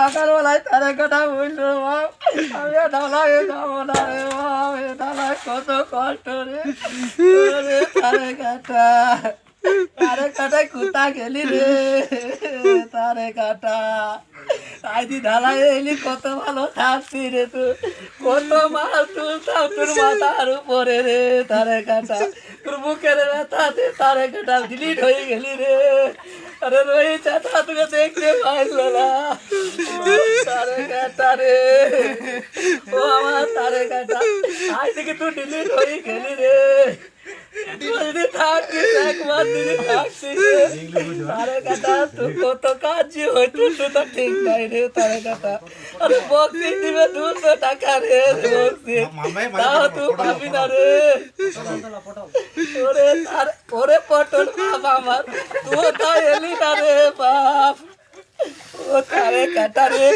টাকার বেলায় তারে কথা বলল, মা, আমি ঢালায় যাব না রে, মা, আমি ঢালায় কত কষ্ট রে। তারে তারে কাটায় কুতা গেলি রে, তারে কাটা। আইদি ঢালায় এলি, কত ভালো থাকছি রে তুই কত মাল তুলতাম তোর মাথার উপরে রে, তারে কাটা। তোর বুকের ব্যথাতে তারে কাটা ডিলিট হয়ে গেলি রে। আরে রোহি চাচা তোকে দেখতে পাইলো না। তারে কাটা রে। ও আমার তারে কাটা। আজ তুই ডিলিট হয়ে গেলি রে। একবার থাকিস রে, তারে কাটা কত কাজ হইতো তুই তো ঠিক নাই রে তারে কাটা আরে বক্সিং দিবে দুশো টাকা রে বক্সিং তাও তুই পাবি না রে ওরে তার ওরে পটল বাপ আমার তুই তো এলি না রে বাপ ও তারে কাটা রে